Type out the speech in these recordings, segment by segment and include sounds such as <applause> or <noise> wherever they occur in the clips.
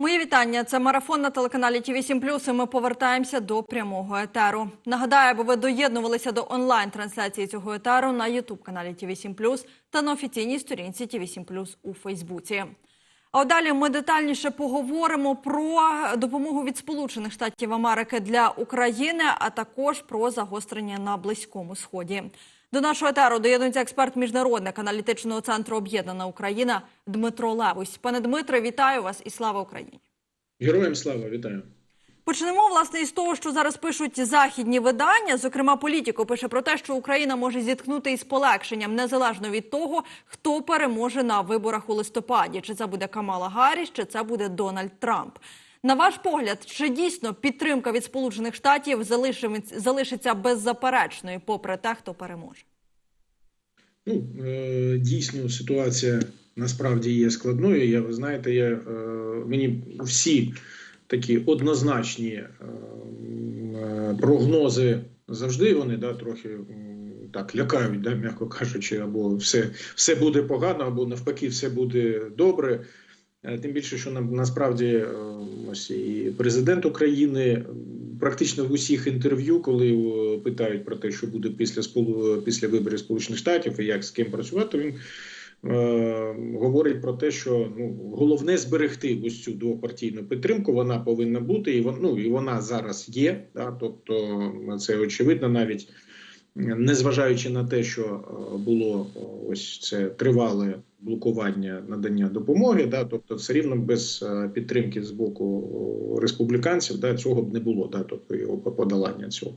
Мої вітання. Це марафон на телеканалі ТВ 7 і Ми повертаємося до прямого етеру. Нагадаю, аби ви доєднувалися до онлайн трансляції цього етеру на Ютуб каналі ТВ 7 та на офіційній сторінці ТВ 7 у Фейсбуці. А далі ми детальніше поговоримо про допомогу від Сполучених Штатів Америки для України, а також про загострення на Близькому Сході. До нашого етеру доєднується експерт міжнародник аналітичного центру Об'єднана Україна Дмитро Левусь. Пане Дмитре, вітаю вас і слава Україні. Героям слава вітаю. Почнемо власне із того, що зараз пишуть західні видання. Зокрема, політико пише про те, що Україна може зіткнути із полегшенням незалежно від того, хто переможе на виборах у листопаді. Чи це буде Камала Гарріс, чи це буде Дональд Трамп. На ваш погляд, чи дійсно підтримка від Сполучених Штатів залишиться беззаперечною, попри те, хто переможе? Ну е, дійсно ситуація насправді є складною. Я ви знаєте, я е, мені всі такі однозначні е, прогнози завжди вони да трохи так лякають, да, м'яко кажучи, або все, все буде погано, або навпаки, все буде добре. Тим більше, що насправді ось і президент України практично в усіх інтерв'ю, коли питають про те, що буде після після виборів Сполучених Штатів і як з ким працювати, він е, говорить про те, що ну головне зберегти ось цю двопартійну підтримку. Вона повинна бути, і вон, ну, і вона зараз є. Да, тобто це очевидно навіть незважаючи на те, що е, було ось це тривале блокування надання допомоги, да, тобто все рівно без е, підтримки з боку республіканців, да, цього б не було, да, тобто його подолання цього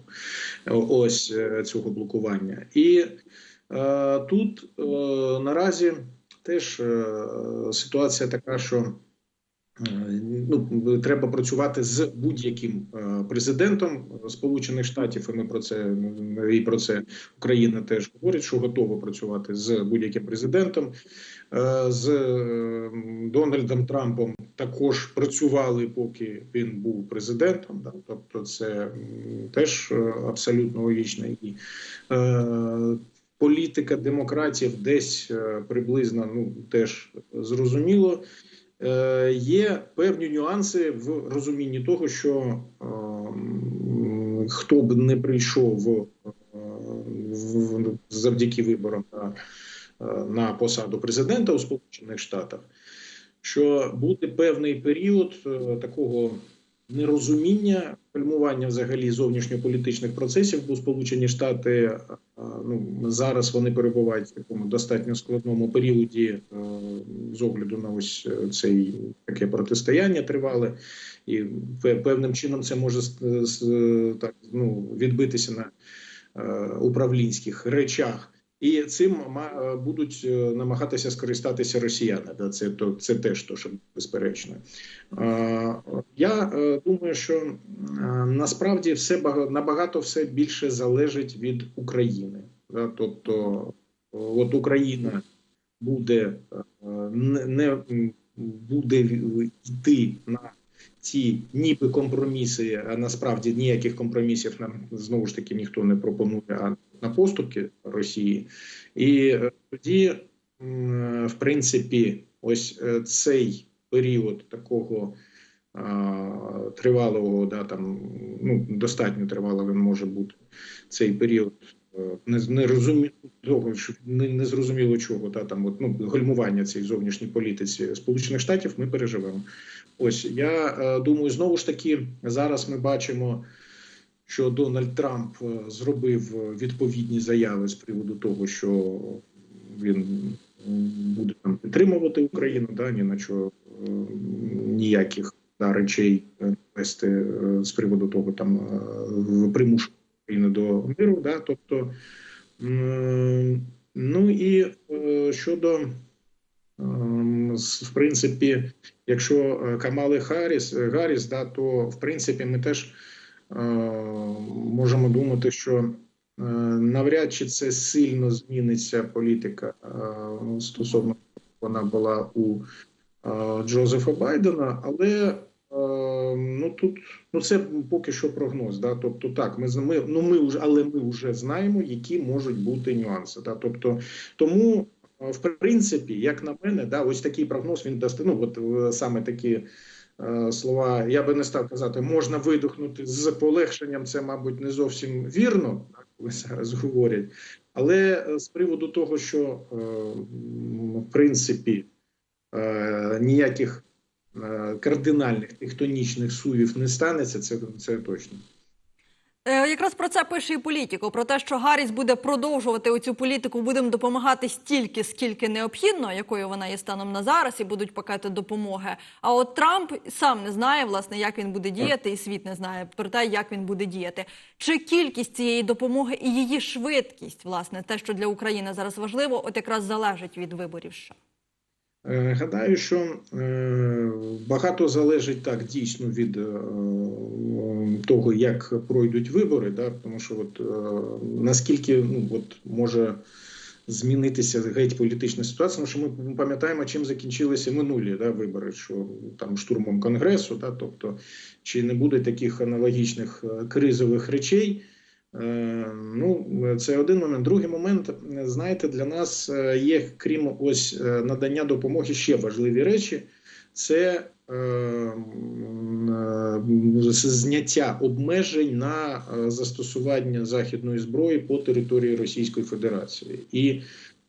ось е, цього блокування, і е, тут е, наразі теж е, ситуація така, що ну треба працювати з будь-яким е, президентом Сполучених Штатів. І ми про це і про це Україна теж говорить, що готова працювати з будь-яким президентом. Е, з е, Дональдом Трампом також працювали, поки він був президентом. Да? Тобто, це теж абсолютно логічно і політика демократів десь приблизно ну теж зрозуміло. Е, є певні нюанси в розумінні того, що е, хто б не прийшов в, завдяки виборам на, на посаду президента у Сполучених Штатах, що буде певний період е, такого нерозуміння формування взагалі зовнішньополітичних процесів, бо Сполучені Штати ну зараз вони перебувають в такому достатньо складному періоді з огляду на ось е, цей таке протистояння тривале, і певним чином це може так ну відбитися на е, управлінських речах. І цим будуть е, намагатися скористатися росіяни. Да, це то це теж то, що безперечно. Я думаю, що насправді все набагато все більше залежить від України. Да, тобто, от Україна буде не буде йти на ці ніби компроміси, а насправді ніяких компромісів нам знову ж таки ніхто не пропонує а на поступки Росії, і е, тоді, в принципі, ось е, цей період такого тривалого, да там ну достатньо тривалого він може бути цей період не не розумі... не, не зрозуміло чого та там от, ну, гальмування цієї зовнішньої політиці Сполучених Штатів. Ми переживемо. Ось я е, думаю, знову ж таки зараз ми бачимо, що Дональд Трамп е, зробив відповідні заяви з приводу того, що він буде там підтримувати Україну, да ні на що е, ніяких да, речей вести е, з приводу того, там е, примушувати Україну до миру. Да? Тобто, ну і е, щодо в принципі, якщо Камали Харріс, Гарріс, да, то в принципі ми теж можемо думати, що навряд чи це сильно зміниться політика стосовно вона була у Джозефа Байдена, але ну тут ну це поки що прогноз. Да? Тобто, так, ми ми, ну ми вже, але ми вже знаємо, які можуть бути нюанси. Да? Тобто, тому в принципі, як на мене, да, ось такий прогноз він дасть. Ну от саме такі е, слова, я би не став казати, можна видихнути з полегшенням. Це, мабуть, не зовсім вірно, як коли зараз говорять. Але е, з приводу того, що е, в принципі е, ніяких е, кардинальних тектонічних сувів не станеться, це, це точно. Е, Якраз про це пише і політико, про те, що Гарріс буде продовжувати оцю політику, будемо допомагати стільки, скільки необхідно, якою вона є станом на зараз, і будуть пакети допомоги. А от Трамп сам не знає, власне, як він буде діяти, і світ не знає про те, як він буде діяти. Чи кількість цієї допомоги і її швидкість, власне, те, що для України зараз важливо, от якраз залежить від виборів. США? Е, Гадаю, що е, багато залежить так дійсно від е, того, як пройдуть вибори, да, тому що от, наскільки ну, от, може змінитися геть політична ситуація, тому що ми пам'ятаємо, чим закінчилися минулі да, вибори, що там штурмом конгресу, да, тобто чи не буде таких аналогічних кризових речей. Е, Ну, це один момент. Другий момент, знаєте, для нас е, є, крім ось е, надання допомоги, ще важливі речі. Це зняття обмежень на застосування західної зброї по території Російської Федерації і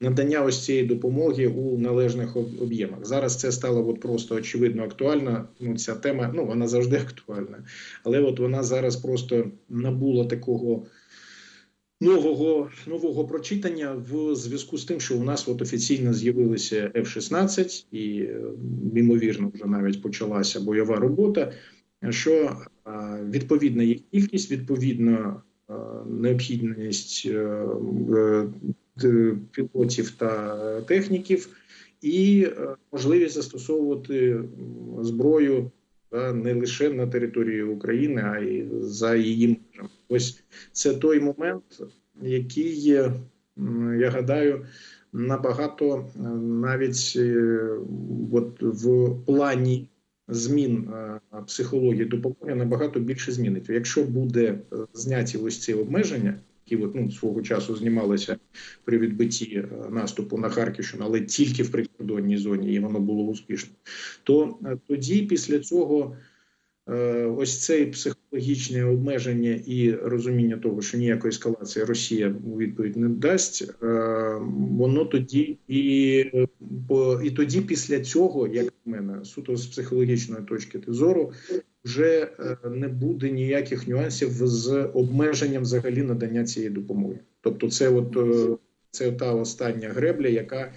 надання ось цієї допомоги у належних об'ємах. Зараз це стало от просто очевидно актуальна. Ну, ця тема, ну вона завжди актуальна, але от вона зараз просто набула такого нового нового прочитання в зв'язку з тим, що у нас от офіційно з'явилися F-16 і е, ймовірно вже навіть почалася бойова робота. Що е, відповідна їх кількість, відповідна е, необхідність пілотів та техніків, і е, можливість застосовувати зброю не лише на території України, а й за її межами. Ось це той момент, який я гадаю, набагато е, навіть е, от в плані змін е, психології допомоги набагато більше змінить. Якщо буде е, зняті ось ці обмеження, які от, ну, свого часу знімалися при відбитті е, наступу на Харківщину, але тільки в прикордонній зоні, і воно було успішно, то е, тоді після цього. Е, Ось цей психологічне обмеження і розуміння того, що ніякої ескалації Росія у відповідь не дасть, воно тоді і і тоді, після цього, як на мене, суто з психологічної точки зору, вже е, не буде ніяких нюансів з обмеженням взагалі надання цієї допомоги. Тобто, це от е, це та остання гребля, яка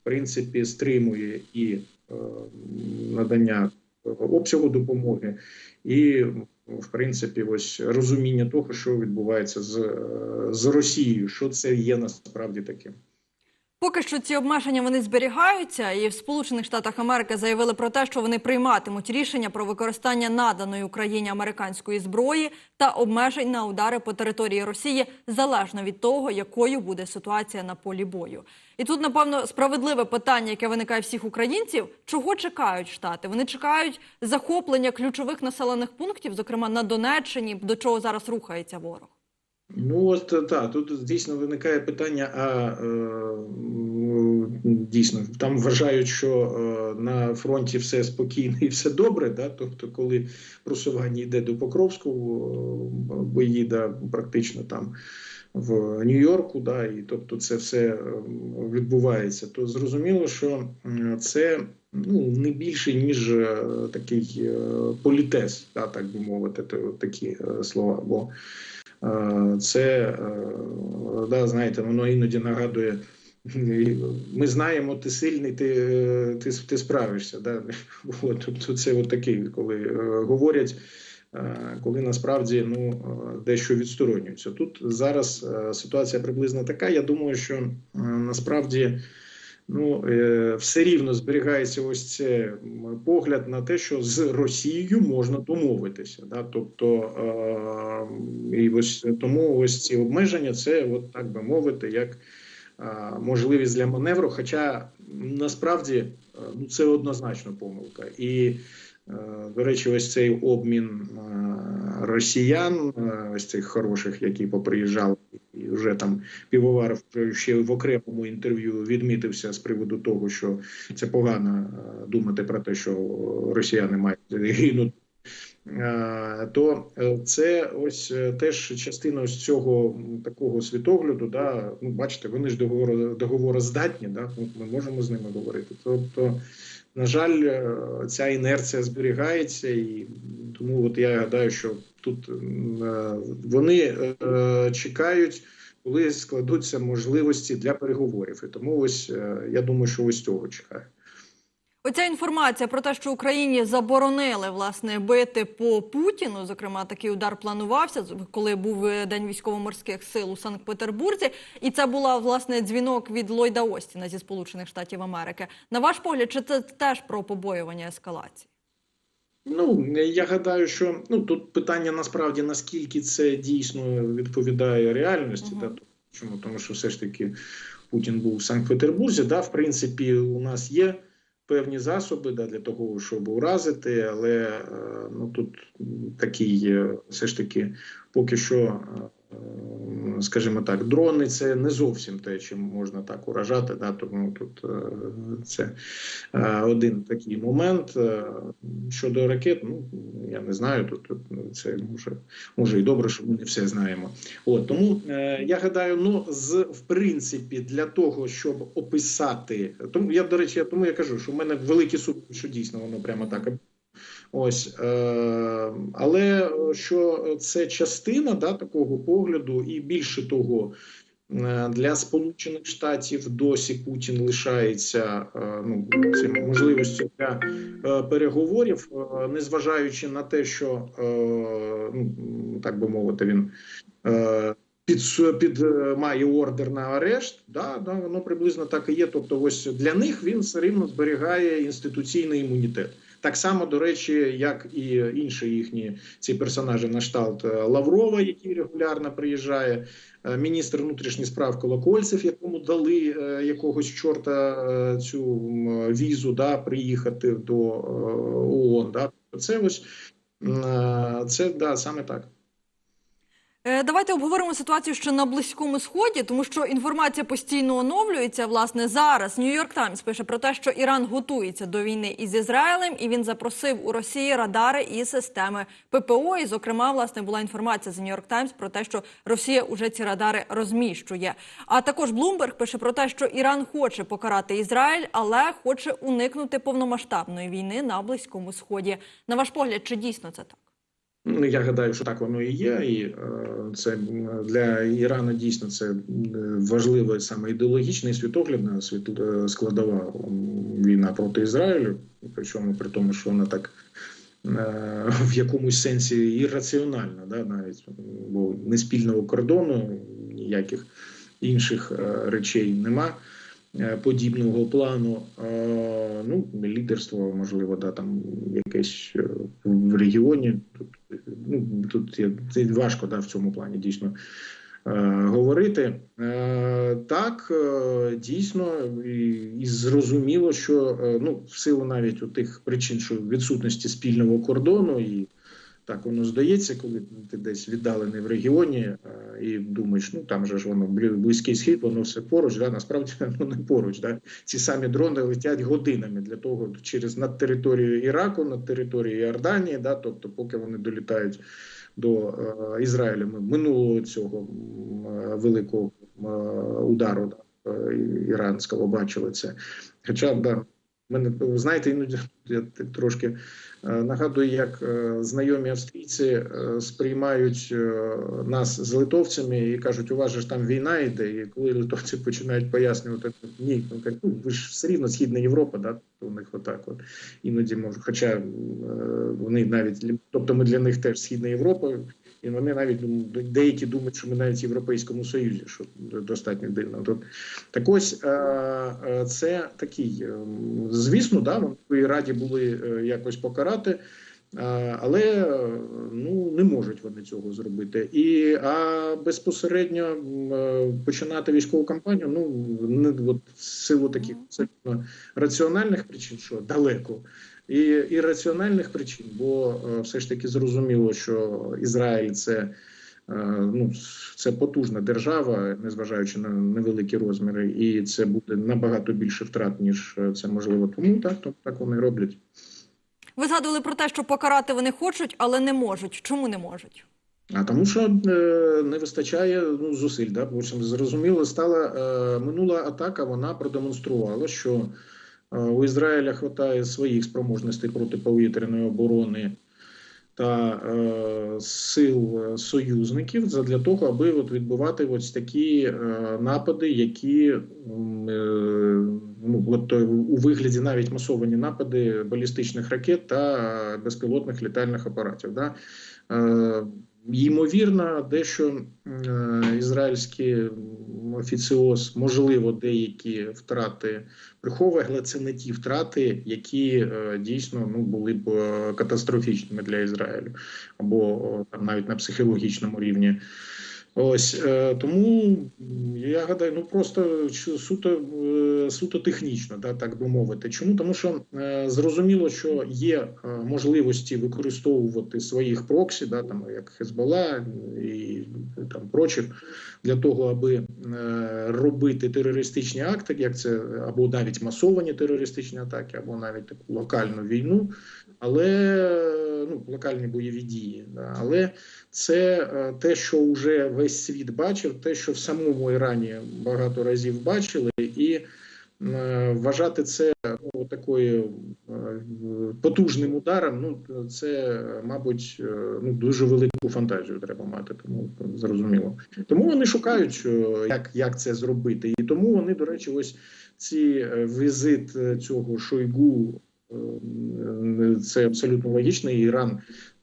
в принципі стримує і е, надання обсягу допомоги, і в принципі, ось розуміння того, що відбувається з, з Росією, що це є насправді таким. Поки що ці обмеження вони зберігаються, і в Сполучених Штатах Америки заявили про те, що вони прийматимуть рішення про використання наданої Україні американської зброї та обмежень на удари по території Росії залежно від того, якою буде ситуація на полі бою. І тут, напевно, справедливе питання, яке виникає всіх українців: чого чекають штати? Вони чекають захоплення ключових населених пунктів, зокрема на Донеччині, до чого зараз рухається ворог. Ну от так, тут дійсно виникає питання. А е, дійсно там вважають, що е, на фронті все спокійно і все добре. Да? Тобто, коли просування йде до Покровського, е, бої да, практично там в Нью-Йорку, да, і тобто це все е, відбувається, то зрозуміло, що це ну не більше ніж е, такий політез, да, так би мовити, то- такі слова. Бо це е, да, знаєте, воно іноді нагадує. Ми знаємо, ти сильний, ти, е, ти, ти справишся. Да? От, тобто це от такий, коли е, говорять, е, коли насправді ну, е, дещо відсторонюються. Тут зараз е, ситуація приблизно така. Я думаю, що е, насправді ну, е, все рівно зберігається ось це погляд на те, що з Росією можна домовитися. Да? Тобто, і ось тому ось ці обмеження, це, от так би мовити, як можливість для маневру. Хоча насправді е, ну, це однозначно помилка. І Е, До речі, ось цей обмін росіян, ось цих хороших, які поприїжджали, і вже там півоваров ще в окремому інтерв'ю відмітився з приводу того, що це погано е, думати про те, що росіяни мають <laughs> гинути. Е, То е, це ось теж частина ось цього такого світогляду. Да, ну бачите, вони ж договор, договороздатні, да, ми можемо з ними говорити. Тобто, на жаль, е, ця інерція зберігається, і тому от я гадаю, що тут е, вони е, чекають, коли складуться можливості для переговорів. І тому ось я думаю, що ось цього чекає. Оця інформація про те, що Україні заборонили власне бити по Путіну. Зокрема, такий удар планувався, коли був е, день військово-морських сил у Санкт-Петербурзі. І це була власне дзвінок від Ллойда Остіна зі Сполучених Штатів Америки. На ваш погляд, чи це теж про побоювання ескалації? Ну я гадаю, що ну тут питання насправді наскільки це дійсно відповідає реальності, Мгм. да, чому тому, що все ж таки Путін був в Санкт-Петербурзі. Да, в принципі, у нас є певні засоби да, для того, щоб уразити, але е, ну тут такий е, все ж таки поки що. Е, Скажімо так, дрони це не зовсім те, чим можна так уражати. Да, тому тут е, це Е, один такий момент. Щодо ракет, ну я не знаю, тут, ну, це може, може і добре, що ми не все знаємо. От тому я гадаю, ну з в принципі, для того, щоб описати, тому я до речі, тому я кажу, що в мене великі сумніви, що дійсно воно прямо так. Ось, е, але що це частина да, такого погляду, і більше того, Е, для Сполучених Штатів досі Путін лишається е, ну можливістю для е, переговорів, незважаючи на те, що ну так би мовити, він під, під має ордер на арешт. Да, да, воно приблизно так і є. Тобто, ось для них він все рівно зберігає інституційний імунітет. Так само, до речі, як і інші їхні ці персонажі на кшталт е, Лаврова, який регулярно приїжджає, е, міністр внутрішніх справ Колокольцев, якому дали е, якогось чорта цю візу, да, приїхати до ООН. Да. Це ось це да, саме так. Е, Давайте обговоримо ситуацію ще на близькому сході, тому що інформація постійно оновлюється. Власне, зараз Нью-Йорк Таймс пише про те, що Іран готується до війни із Ізраїлем, і він запросив у Росії радари і системи ППО. І, зокрема, власне була інформація з Нью-Йорк Таймс про те, що Росія уже ці радари розміщує. А також Блумберг пише про те, що Іран хоче покарати Ізраїль, але хоче уникнути повномасштабної війни на близькому сході. На ваш погляд, чи дійсно це так? Ну, я гадаю, що так воно і є, і е, це для Ірану дійсно це м, важлива саме ідеологічна і світоглядна світ, е, складова війна проти Ізраїлю, причому при тому, що вона так е, в якомусь сенсі ірраціональна, да, навіть бо не спільного кордону, ніяких інших е, речей нема. е, Подібного плану, Е, ну лідерство, можливо, да там якесь е, в регіоні. Тут ну тут є це важко да, в цьому плані дійсно е, говорити. Е, так, е, дійсно, і, зрозуміло, що ну, в силу навіть у тих причин, що відсутності спільного кордону, і так воно здається, коли ти десь віддалений в регіоні і думаєш, ну там же ж воно близький схід, воно все поруч. Да? Насправді <laughs> воно не поруч. Да? Ці самі дрони летять годинами для того через над територією Іраку, над територією Іорданії, да? тобто, поки вони долітають до е, Ізраїля ми- минулого цього е, великого е, удару да, е, іранського бачили це. Хоча да, мене знаєте, іноді я трошки е, нагадую, як е, знайомі австрійці е, сприймають нас з литовцями і кажуть, у вас же ж там війна йде. І коли литовці починають пояснювати, ні, ну ну ви ж все рівно Східна Європа, да, то у них отак от іноді можуть. Хоча вони навіть тобто ми для них теж Східна Європа, і вони навіть деякі думають, що ми навіть в Європейському Союзі, що достатньо дивно. Тут так ось е, е, це такий, е, звісно, да, вони раді були якось покарати. Але ну не можуть вони цього зробити, і а безпосередньо починати військову кампанію. Ну не от силу таких абсолютно раціональних причин, що далеко і ірраціональних причин, бо е, все ж таки зрозуміло, що Ізраїль це, е, ну, це потужна держава, незважаючи на невеликі розміри, і це буде набагато більше втрат, ніж це можливо. Тому так, то, так вони роблять. Ви згадували про те, що покарати вони хочуть, але не можуть. Чому не можуть? А тому, що е, не вистачає ну, зусиль. Да? Бо зрозуміло, стала е, минула атака. Вона продемонструвала, що у Ізраїля вистачає своїх спроможностей протиповітряної оборони та е, сил е, союзників для того, аби от відбувати ось такі е, напади, які е, ну, от, е, у вигляді навіть масовані напади балістичних ракет та е, безпілотних літальних апаратів. Да? Е, Ймовірно, дещо е, ізраїльський офіціоз, можливо, деякі втрати приховує, але це не ті втрати, які е, дійсно ну були б е, катастрофічними для Ізраїлю, або о, там навіть на психологічному рівні. Ось е, тому я гадаю, ну просто суто е, суто технічно, да, так би мовити. Чому? Тому що е, зрозуміло, що є можливості використовувати своїх проксі, да, там як Хезбола і там прочих, для того, аби робити терористичні акти, як це або навіть масовані терористичні атаки, або навіть таку локальну війну, але ну локальні бойові дії. Да, але це е, те, що вже весь світ бачив, те, що в самому Ірані багато разів бачили, і е, вважати це ну, такою е, потужним ударом. Ну це, мабуть, ну дуже велику фантазію треба мати. Тому зрозуміло. Тому вони шукають, як, як це зробити, і тому вони, до речі, ось ці візит цього Шойгу. Е, Це абсолютно логічно. і Іран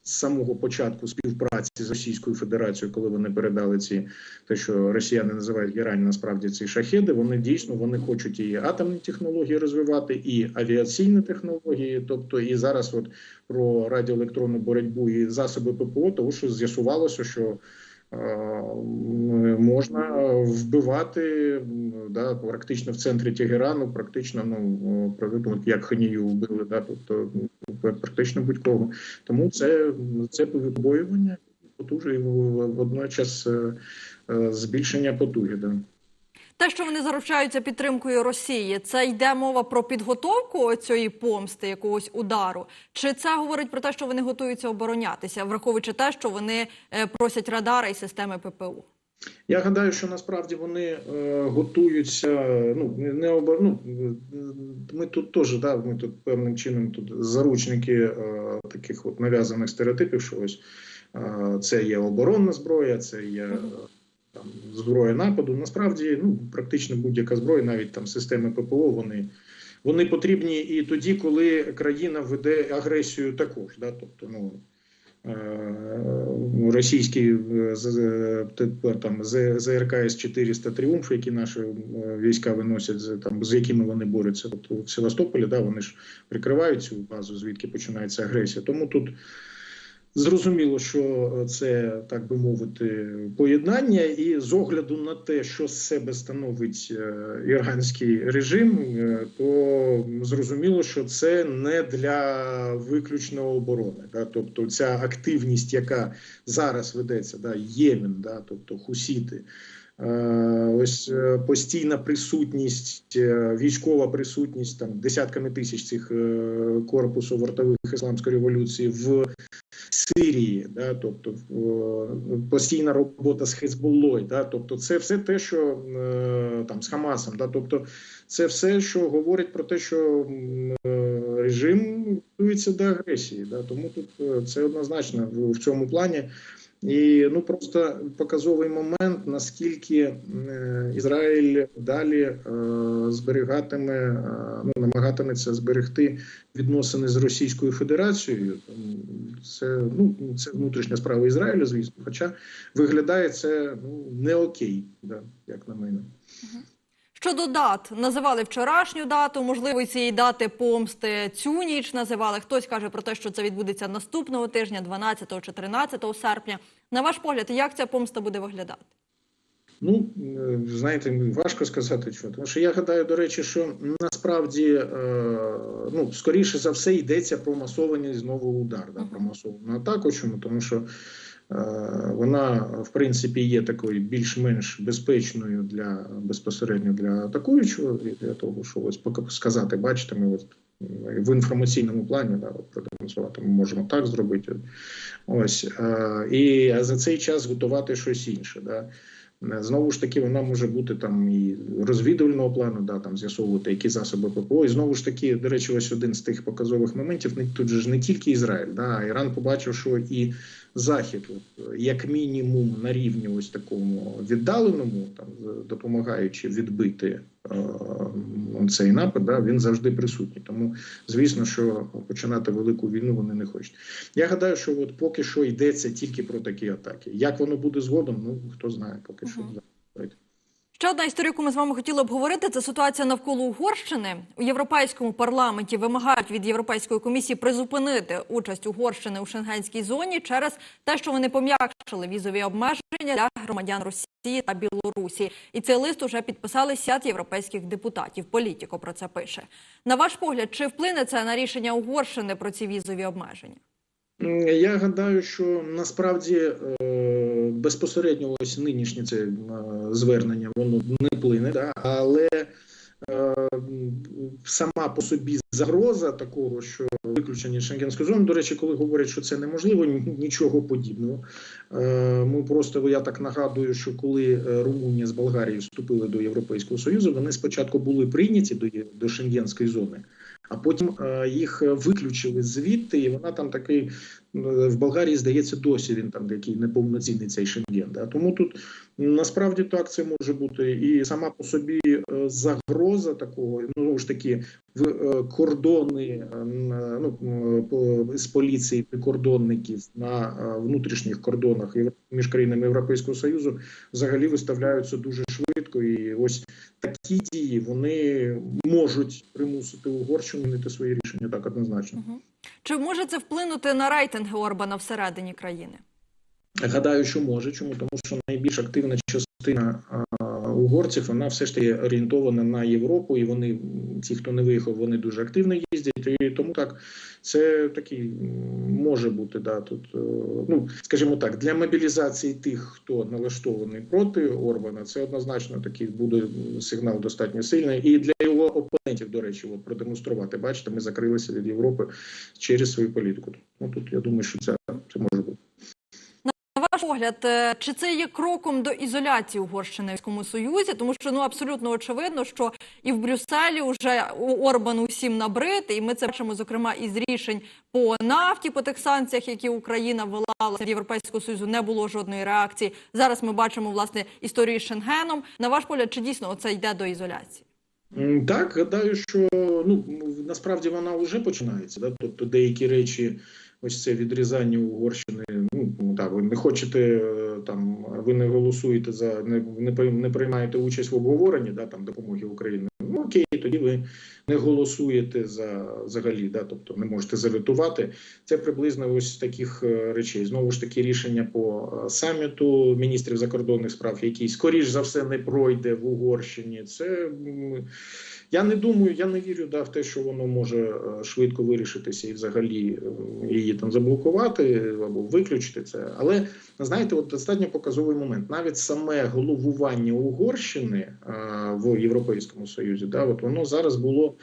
з самого початку співпраці з Російською Федерацією, коли вони передали ці те, що росіяни називають герань, насправді ці шахеди. Вони дійсно вони хочуть і атомні технології розвивати, і авіаційні технології. Тобто, і зараз, от про радіоелектронну боротьбу і засоби ППО, тому що з'ясувалося, що можна вбивати да, практично в центрі Тегерану, практично ну як Ханію вбили, да, тобто м, практично будь-кого. Тому це, це вибоювання потужує водночас е, е, збільшення потуги. Да. Те, що вони заручаються підтримкою Росії, це йде мова про підготовку цієї помсти, якогось удару, чи це говорить про те, що вони готуються оборонятися, враховуючи те, що вони е, просять радари і системи ППУ? Я гадаю, що насправді вони е, готуються. Ну не- обор... ну, Ми тут теж да, ми тут певним чином тут заручники е, таких от нав'язаних стереотипів, що ось е, це є оборонна зброя, це є там зброя нападу. Насправді, ну практично будь-яка зброя, навіть там системи ППО, вони. Вони потрібні і тоді, коли країна веде агресію також. Да? Тобто, ну, е, російські е, там ЗРК С-400 «Тріумф», які наші е, війська виносять, там, з якими вони борються. Тобто в Севастополі да, вони ж прикривають цю базу, звідки починається агресія. Тому тут Зрозуміло, що це так би мовити поєднання, і з огляду на те, що з себе становить е, іранський режим, е, то зрозуміло, що це не для виключно оборони. Да? Тобто, ця активність, яка зараз ведеться, да, Ємен, да, тобто хусіти. Е, Ось е, постійна присутність, е, військова присутність там десятками тисяч цих е, корпусу вартових ісламської революції в Сирії, да, тобто е, постійна робота з Хезболлою, да, тобто це все те, що е, там з Хамасом, да, тобто це все, що говорить про те, що е, режим готується до агресії. Да, тому тут це однозначно в, в цьому плані. І ну просто показовий момент, наскільки е, Ізраїль далі е, зберігатиме, е, ну намагатиметься зберегти відносини з Російською Федерацією. Це ну це внутрішня справа Ізраїлю, звісно. Хоча виглядає це ну не окей, да, як на мене. Щодо дат, називали вчорашню дату, можливо, цієї дати помсти цю ніч називали. Хтось каже про те, що це відбудеться наступного тижня, 12 чи 13 серпня. На ваш погляд, як ця помста буде виглядати? Ну, е, знаєте, важко сказати, що. Тому що я гадаю, до речі, що насправді, е, ну, скоріше за все, йдеться про масований знову удар, да, про масовану атаку. Чому? Тому що вона, в принципі, є такою більш-менш безпечною для безпосередньо для атакуючого, для того, що ось сказати, бачите, ми от в інформаційному плані да, продемонструвати ми можемо так зробити. Ось е, і за цей час готувати щось інше. Да. Знову ж таки, вона може бути там і розвідувального плану, да, там з'ясовувати, які засоби ППО. І знову ж таки, до речі, ось один з тих показових моментів. Тут же ж не тільки Ізраїль, да, Іран побачив, що і Захід, як мінімум, на рівні ось такому віддаленому, там допомагаючи відбити е, цей напад, да, він завжди присутній. Тому, звісно, що починати велику війну вони не хочуть. Я гадаю, що от поки що йдеться тільки про такі атаки. Як воно буде згодом, ну хто знає, поки що. Мгм. Давайте. Ще одна історія, яку ми з вами хотіли обговорити, це ситуація навколо Угорщини. У європейському парламенті вимагають від Європейської комісії призупинити участь Угорщини у шенгенській зоні через те, що вони пом'якшили візові обмеження для громадян Росії та Білорусі. І цей лист уже підписали сяд європейських депутатів. Політіко про це пише. На ваш погляд, чи вплине це на рішення Угорщини про ці візові обмеження? Я гадаю, що насправді е, безпосередньо ось нинішнє це е, звернення воно не плине, да? але е, сама по собі загроза такого, що виключення шенгенської зони. До речі, коли говорять, що це неможливо, нічого подібного. Ми просто я так нагадую, що коли Румунія з Болгарією вступили до Європейського Союзу, вони спочатку були прийняті до, до шенгенської зони. А потім е, їх е, виключили звідти, і вона там такий е, в Болгарії, здається, досі він там такий неповноцінний цей шенген. Да? Тому тут насправді так це може бути. І сама по собі е, загроза такого, ну ж таки, в е, кордони е, ну, з поліції прикордонників на внутрішніх кордонах між країнами Європейського Союзу взагалі виставляються дуже швидко. І ось такі дії вони можуть примусити Угорщину змінити свої рішення так однозначно. Чи може це вплинути на рейтинги Орбана всередині країни? Гадаю, що може. Чому? Тому що найбільш активна частина а, угорців вона все ж таки орієнтована на Європу, і вони, ті, хто не виїхав, вони дуже активно їздять. І тому так це такий може бути да тут. е, Ну скажімо так, для мобілізації тих, хто налаштований проти Орбана, це однозначно такий буде сигнал достатньо сильний. І для його опонентів, до речі, от продемонструвати. Бачите, ми закрилися від Європи через свою політику. Ну тут я думаю, що це, це може бути. На ваш погляд, е, чи це є кроком до ізоляції Угорщини в Союзі? Тому що ну абсолютно очевидно, що і в Брюсселі вже Орбан усім набрид, і ми це бачимо зокрема із рішень по нафті, по тих санкціях, які Україна ввела в Європейського Союзу, не було жодної реакції. Зараз ми бачимо власне історію з Шенгеном. На ваш погляд, чи дійсно це йде до ізоляції? Так, гадаю, що ну насправді вона вже починається. Да? Тобто деякі речі, ось це відрізання Угорщини. Так, ви не хочете е, там, ви не голосуєте за не, не не приймаєте участь в обговоренні да, там допомоги Україні. Ну окей, тоді ви не голосуєте за взагалі, да, тобто не можете заветувати. Це приблизно ось таких е, речей. Знову ж таки, рішення по е, саміту міністрів закордонних справ, який скоріш за все не пройде в Угорщині. Це я не думаю, я не вірю да, в те, що воно може е, швидко вирішитися і взагалі е, її там заблокувати або виключити це. Але знаєте, от достатньо показовий момент. Навіть саме головування Угорщини е, в Європейському Союзі, да, от воно зараз було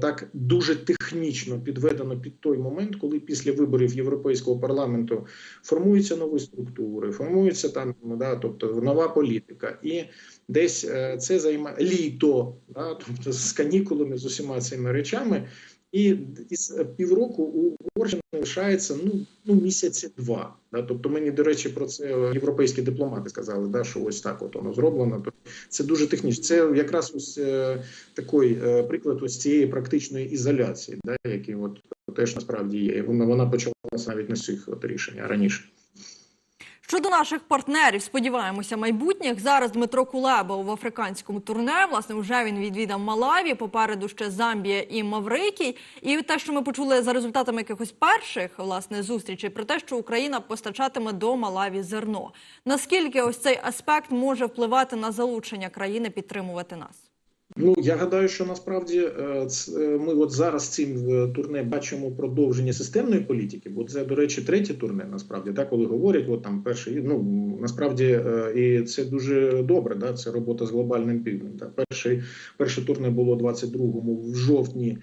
так дуже технічно підведено під той момент, коли після виборів Європейського парламенту формуються нові структури, формується там, да, тобто нова політика, і десь е, це займає літо, да, тобто з канікулами, з усіма цими речами. І із півроку у Угорщини лишається ну, ну місяці два. Да? Тобто мені, до речі, про це європейські дипломати сказали, да, що ось так от воно зроблено. Тобто це дуже технічно. Це якраз ось е, такий е, приклад ось цієї практичної ізоляції, да, який от теж насправді є. Вона, вона почалася навіть з цих от рішень, а раніше. Щодо наших партнерів, сподіваємося, майбутніх зараз Дмитро Кулеба в африканському турне. Власне, вже він відвідав Малаві. Попереду ще Замбія і Маврикій. І те, що ми почули за результатами якихось перших власне зустрічей, про те, що Україна постачатиме до Малаві зерно. Наскільки ось цей аспект може впливати на залучення країни підтримувати нас? Ну я гадаю, що насправді е, е, ми от зараз цим е, турне бачимо продовження системної політики, бо це, до речі, третє турне. Насправді, так, коли говорять, от там перший, ну насправді, і це дуже добре. Да, це робота з глобальним півднем. Да. Перший, перше турне було 22-му в жовтні.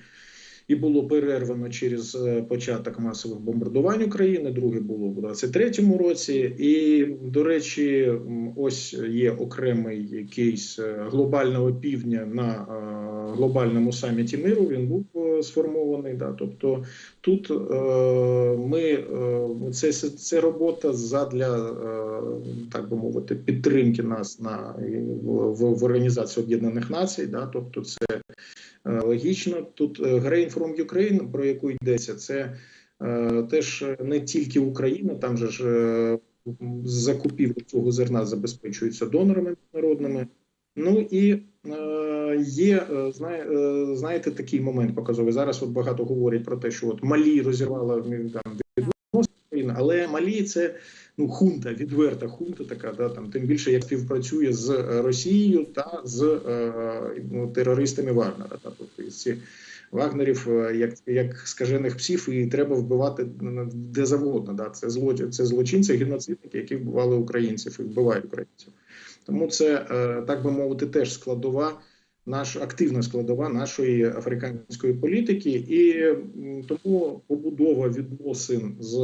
І було перервано через е, початок масових бомбардувань України. Друге було в 23-му році. І до речі, ось є окремий кейс е, глобального півдня на е, глобальному саміті миру. Він був сформований. Да, тобто тут е, ми е, це, це, робота задля е, так би мовити підтримки нас на в, в, організації Об'єднаних Націй. Да, тобто це Е, Логічно, тут Grain from Ukraine, про яку йдеться, це е, теж не тільки Україна, там же ж е, закупівлю цього зерна забезпечуються донорами міжнародними. Ну і е, є, е, знає, е, знаєте, такий момент показовий. Зараз от багато говорять про те, що от Малі розірвала там відносини, але Малі це ну хунта, відверта хунта, така да там тим більше як співпрацює з Росією та з е, ну, терористами Вагнера. Та тобто ці Вагнерів як, як скажених псів, і треба вбивати де завгодно. Да, це злочин, це злочинці, геноцидники, які вбивали українців і вбивають українців. Тому це так би мовити, теж складова. Наш активна складова нашої африканської політики, і тому побудова відносин з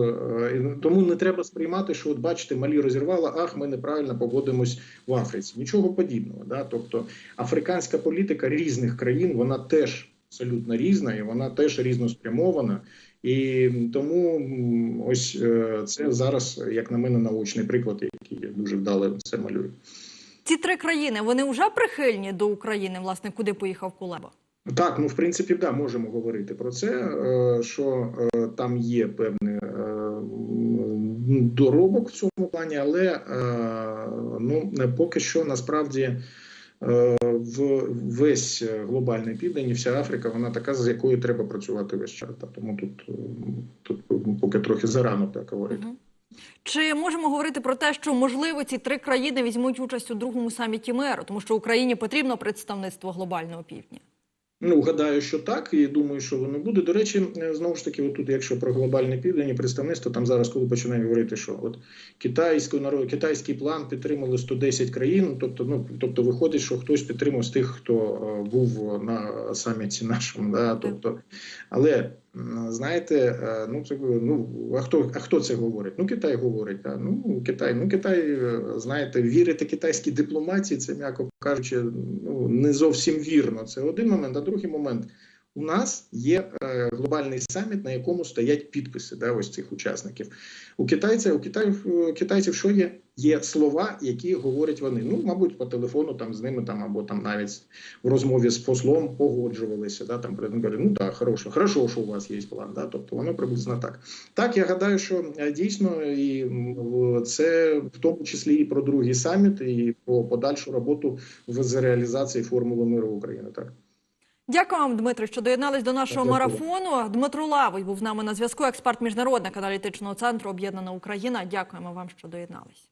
е, тому не треба сприймати, що от бачите, малі розірвала, ах, ми неправильно поводимось в Африці. Нічого подібного. Да? Тобто африканська політика різних країн, вона теж абсолютно різна, і вона теж різноспрямована. І тому ось е, це зараз, як на мене, наочний приклад, який дуже вдало це малює. Ці три країни вони вже прихильні до України, власне, куди поїхав Кулеба? Так, ну в принципі, да, можемо говорити про це, е, що е, там є певний е, доробок в цьому плані, але ну поки що насправді в весь глобальний південь і вся Африка, вона така, з якою треба працювати весь час. Тому тут, тут поки трохи зарано так говорити. Чи можемо говорити про те, що можливо ці три країни візьмуть участь у другому саміті миру, тому що Україні потрібно представництво глобального півдня? Ну, гадаю, що так, і думаю, що воно буде. До речі, знову ж таки, отут, якщо про глобальний південь і представництво, там зараз, коли починаємо говорити, що от китайський народ, китайський план підтримали 110 країн. Тобто, ну тобто, виходить, що хтось підтримав з тих, хто е, був на саміті нашому. Да, тобто, але знаєте, е, ну це ну а хто а хто це говорить? Ну Китай говорить. А, Ну Китай, ну Китай, е, знаєте, вірити китайській дипломатії, це м'яко кажучи, ну не зовсім вірно. Це один момент. А другий момент. У нас є е, глобальний саміт, на якому стоять підписи да, ось цих учасників. У китайців, у китайців, китайців що є? Є слова, які говорять вони. Ну, мабуть, по телефону там з ними там або там навіть в розмові з послом погоджувалися. Да, там говорить, ну так, хорошо, хорошо, що у вас є план. Да, тобто воно приблизно так. Так, я гадаю, що е, дійсно і це в тому числі і про другий саміт, і про подальшу роботу в з реалізації формули миру України. Так. Дякую вам, Дмитро, що доєднались до нашого Дякую. марафону. Дмитро Лавий був з нами на зв'язку, експерт міжнародного аналітичного центру Об'єднана Україна. Дякуємо вам, що доєднались.